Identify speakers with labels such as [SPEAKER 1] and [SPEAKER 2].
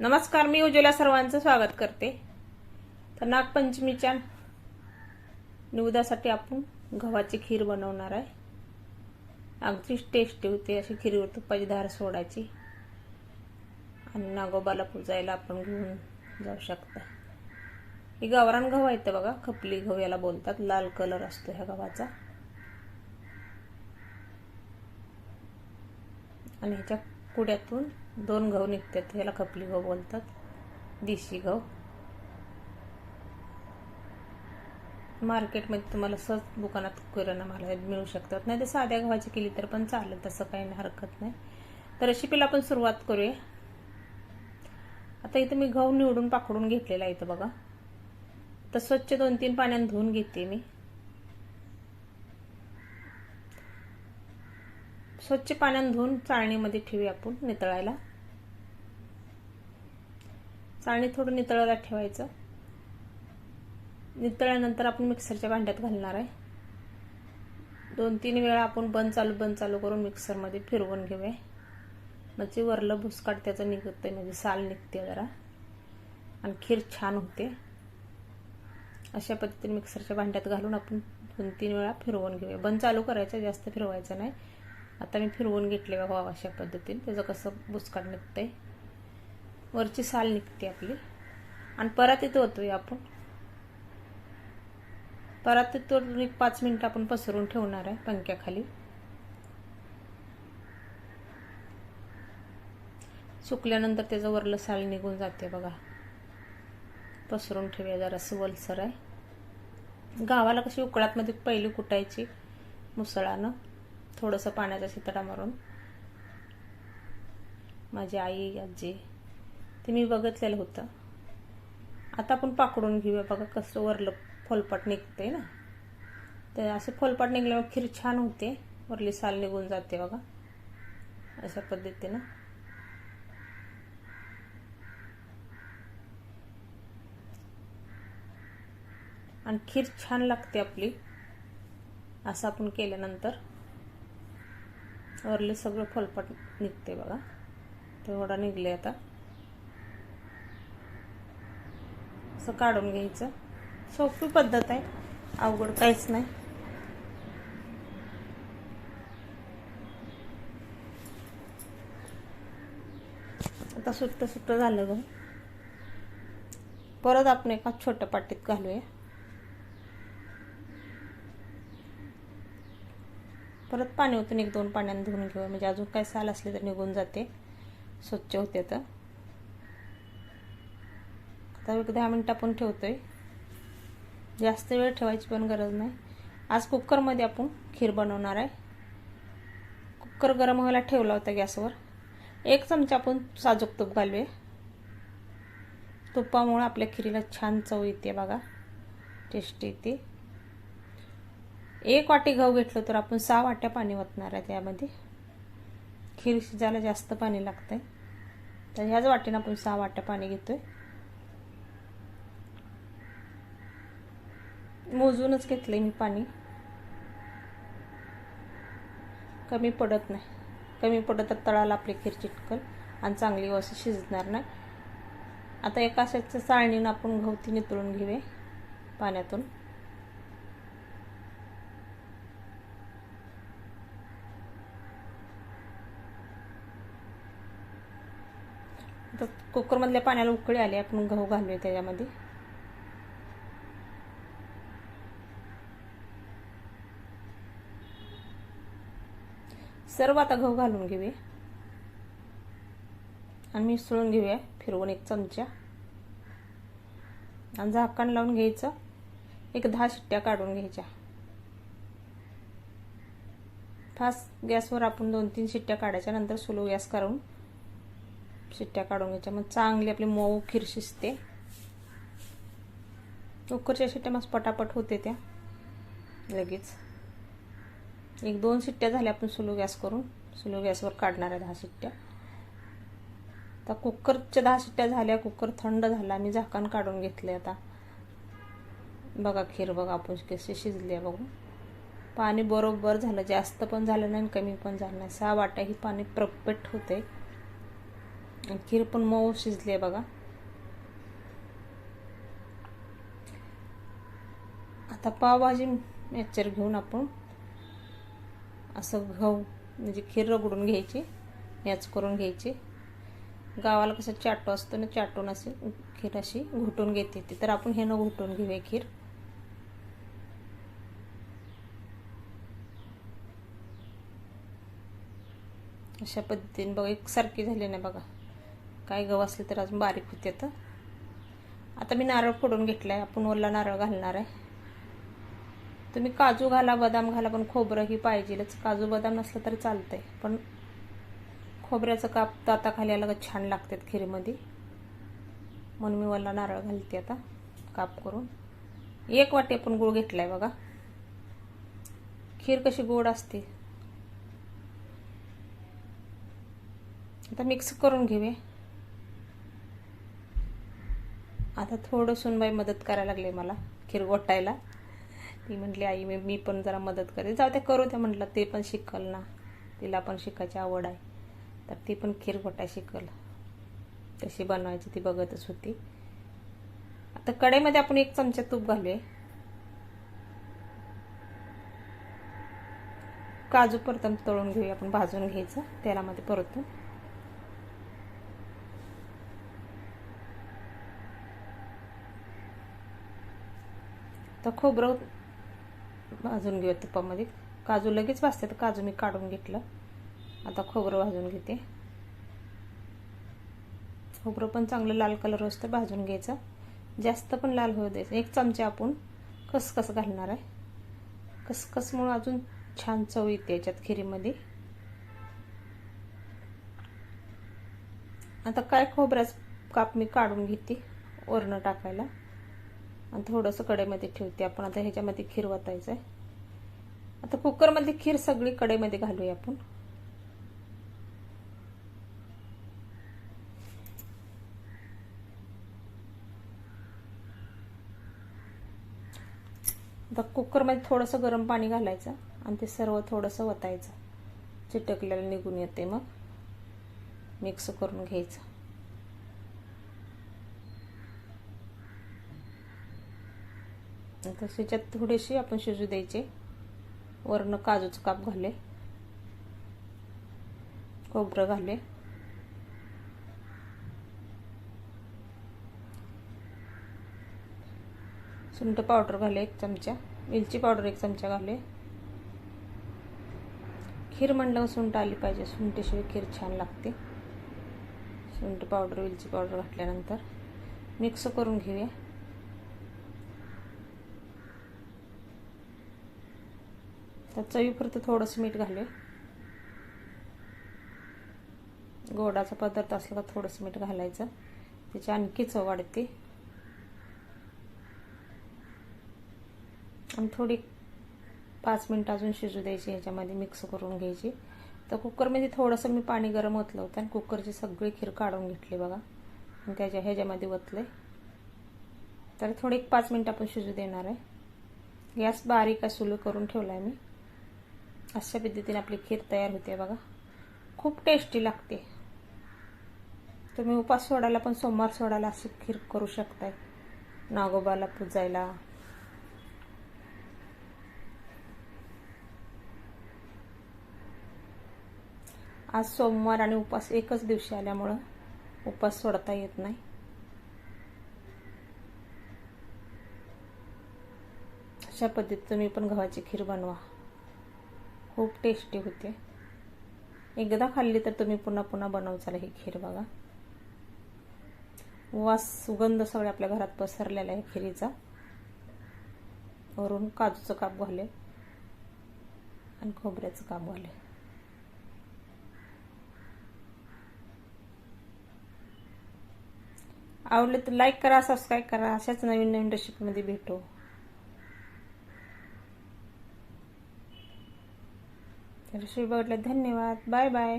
[SPEAKER 1] नमस्कार मी उज्ज्वला सर्वांचं स्वागत करते. तर नागपंचमीच्या निवदासाठी आपण गव्हाची खीर बनवणार आहे. अगदीच टेस्टी होते अशी खीरीवर तुपाची धार सोडायची. आणि नागोबाला पूजायला आपण घेऊन जाऊ शकता. ही गावरान गहू येतं बघा खपली गहू याला बोलतात. लाल कलर असतो ह्या गव्हाचा. आणि ह्याच्या कुड्यातून दोन गहू निघतात ह्याला खपली गहू बोलतात. देशी गहू. मार्केटमध्ये तुम्हाला सहज दुकानात किराणा माल मिळू शकतात. नाही तर साध्या गव्हाची केली तर पण चालेल तसं काही नाही हरकत नाही. तर रेसिपीला आपण सुरुवात करूया. आता इथं मी गहू निवडून पाकडून घेतलेला आहे इथं बघा. तर स्वच्छ दोन तीन पाण्यात धुवून घेते मी. स्वच्छ पाण्यात धुवून चाळणीमध्ये ठेवी आपण नितळायला. चाळणी थोडं नितळायला ठेवायचं. नितळल्यानंतर आपण मिक्सरच्या भांड्यात घालणार आहे. दोन तीन वेळा आपण बंद चालू बंद चालू करून मिक्सरमध्ये फिरवून घेऊया. म्हणजे वरलं भुसकाट त्याचं निघते म्हणजे साल निघते जरा. आणि खीर छान होते. अशा पद्धतीने मिक्सरच्या भांड्यात घालून आपण दोन तीन वेळा फिरवून घेऊया. बंद चालू करायचं जास्त फिरवायचं नाही. आता मी फिरवून घेतले बघा अशा पद्धतीने. त्याचं कसं बुसकाट निघतंय. वरची साल निघते आपली. आणि परत इथं होतोय आपण. परत तो एक पाच मिनिटं आपण पसरून ठेवणार आहे पंख्याखाली. सुकल्यानंतर त्याचं वरलं साल निघून जाते बघा. पसरून ठेवूया जरासं वलसर आहे. गावाला कशी उकळातमध्ये पहिली कुटायची मुसळानं. थोडंसं पाण्याचा शितडा मारून माझी आई आजी ते मी बघितलेलं होतं. आता आपण पाकडून घेऊया. बघा कसं वरलं फोलपाट निघते ना. तर असे फोलपाट निघल्यावर खीर छान होते. वरली साल निघून जाते बघा. अशा पद्धतीनं. आणि खीर छान लागते आपली. असं आपण केल्यानंतर. वरले सगळं फलपट निघते बघा. तेवढा निघले आता. असं काढून घ्यायचं. सोपी पद्धत आहे. अवघड काहीच नाही. आता सुट्ट सुट्ट झालं गं. परत आपण एका छोट्या पाटीत घालूया. परत पाणी होतं एक दोन पाण्याने धुवून घेऊ. म्हणजे अजून काय साल असले तर निघून जाते. स्वच्छ होते तर. आता एक दहा मिनटं आपण ठेवतो आहे जास्त वेळ ठेवायची पण गरज नाही. आज कुकरमध्ये आपण खीर बनवणार आहे. कुकर गरम व्हायला ठेवला होता गॅसवर. एक चमचा आपण साजूक तूप घालूया. तुपामुळं आपल्या खिरीला छान चव येते बघा. टेस्ट येते. एक वाटी गहू घेतलं तर आपण सहा वाट्या पाणी ओतणार आहे त्यामध्ये. खीर शिजायला जास्त पाणी लागतंय. तर ह्याच वाटेनं आपण सहा वाट्या पाणी घेतोय. मोजूनच घेतलंय मी पाणी. कमी पडत नाही. कमी पडत तर तळाला आपली खीर चिटकल आणि चांगली असं शिजणार नाही. आता एका अशाच्या चाळणीनं आपण गवती नितळून घेऊया पाण्यातून. तर कुकरमधल्या पाण्याला उकळी आली आपण गहू घालूया त्याच्यामध्ये. सर्व आता गहू घालून घेऊया. आणि मिसळून घेऊया फिरवून एक चमचा. आणि झाकण लावून घ्यायचं. एक दहा शिट्ट्या काढून घ्यायच्या. फास्ट गॅसवर आपण दोन तीन शिट्ट्या काढायच्या नंतर सुलो गॅस करून शिट्ट्या काढून घ्यायच्या. मग चांगली आपली मऊ खीर शिजते. कुकरच्या शिट्ट्या मस्त पटापट होते त्या. लगेच. एक दोन शिट्ट्या झाल्या आपण सुलो गॅस करून. स्लो गॅसवर काढणार आहे दहा शिट्ट्या. आता कुकरच्या दहा शिट्ट्या झाल्या. कुकर थंड झाला. मी झाकण काढून घेतले आता. बघा खीर बघा आपण कशी शिजली आहे बघू पाणी बरोबर झालं. जास्त पण झालं नाही कमी पण झालं नाही. सहा वाट्या ही पाणी परफेक्ट होते खीर पण मऊ शिजली आहे बघा. आता पावभाजी मिक्सर घेऊन आपण असं गहू म्हणजे खीर रगडून घ्यायची याच करून घ्यायची. गावाला कसं चाटो असतो ना चाटून असे खीर अशी घुटून घेते ती. तर आपण हे न घुटून घेऊया खीर. अशा पद्धतीने बघा एकसारखी झाली नाही बघा. काय गहू असले तर अजून बारीक होते तर आता मी नारळ फोडून घेतला आहे आपण ओला नारळ घालणार आहे. तुम्ही काजू घाला बदाम घाला पण खोबरं ही पाहिजेलच. काजू बदाम नसलं तरी चालतंय. पण खोबऱ्याचं काप ताता खाली आलं छान लागतात खिरीमध्ये. म्हणून मी ओला नारळ घालते आता काप करून. एक वाटी आपण गुळ आहे बघा. खीर कशी गोड असते. आता मिक्स करून घेऊया. आता थोडं सुनबाई मदत करायला लागले मला खीर गोटायला ती म्हटली आई मी मी पण जरा मदत करते जाऊ त्या करू त्या म्हटलं. ते पण शिकल ना. तिला पण शिकायची आवड आहे. तर ती पण खीर गोटा शिकल. कशी बनवायची ती बघतच होती. आता कढईमध्ये आपण एक चमचा तूप घालूया. काजू परतून तळून घेऊया आपण भाजून घ्यायचं. तेलामध्ये परतून. तर खोबरं भाजून घेऊया तुपामध्ये. काजू लगेच भाजते तर काजू मी काढून घेतलं. आता खोबरं भाजून घेते. खोबरं पण चांगलं लाल कलर असतं भाजून घ्यायचं. जास्त पण लाल होऊ द्यायचं. एक चमचा आपण खसखस घालणार आहे. खसखसमुळं अजून छान चव येते याच्यात खिरीमध्ये. आता काय खोबऱ्याच काप मी काढून घेते. वरणं टाकायला. आणि थोडंसं कडेमध्ये ठेवते आपण. आता ह्याच्यामध्ये खीर वतायचं आहे आता कुकरमध्ये खीर सगळी कडेमध्ये घालूया आपण. आता कुकरमध्ये थोडंसं गरम पाणी घालायचं आणि ते सर्व थोडंसं वतायचं. चिटकल्याला निघून येते मग. मिक्स करून घ्यायचं. आता त्याच्यात थोडीशी आपण शिजू द्यायचे. वरनं काजूचं काप घाले खोबरं घाले सुंट पावडर घाले एक चमचा. मिरची पावडर एक चमचा घाले खीर म्हणलं सुंठ आली पाहिजे. सुंठीशिवाय खीर छान लागते. सुंट पावडर वेलची पावडर घातल्यानंतर मिक्स करून घेऊया. तर चवीपुरतं थोडंसं मीठ घालूया. गोडाचा पदार्थ असला का थोडंसं मीठ घालायचं. त्याची आणखी चव वाढते. आणि थोडी पाच मिनटं अजून शिजू द्यायची ह्याच्यामध्ये मिक्स करून घ्यायची. तर कुकरमध्ये थोडंसं मी पाणी गरम ओतलं होतं आणि कुकरची सगळी खीर काढून घेतली बघा. आणि त्याच्या ह्याच्यामध्ये ओतले तर थोडी एक पाच मिनटं आपण शिजू देणार आहे. गॅस बारीक सुलू करून ठेवला आहे मी. अशा पद्धतीने आपली खीर तयार होते बघा. खूप टेस्टी लागते. तुम्ही उपास सोडायला पण सोमवार सोडायला अशी खीर करू शकताय. नागोबाला पूजायला. आज सोमवार आणि उपास एकच दिवशी आल्यामुळं उपास सोडता येत नाही. अशा पद्धतीत तुम्ही पण गव्हाची खीर बनवा. खूप टेस्टी होते. एकदा खाल्ली तर तुम्ही पुन्हा पुन्हा बनवचाल ही खीर बघा. वास सुगंध सगळे आपल्या घरात पसरलेला आहे खिरीचा. वरून काजूचं काप घाले आणि खोबऱ्याचं काप घाले आवडले तर लाईक करा सबस्क्राईब करा. अशाच नवीन नवीन रेसिपीमध्ये भेटू. श्री बघितलं धन्यवाद बाय बाय.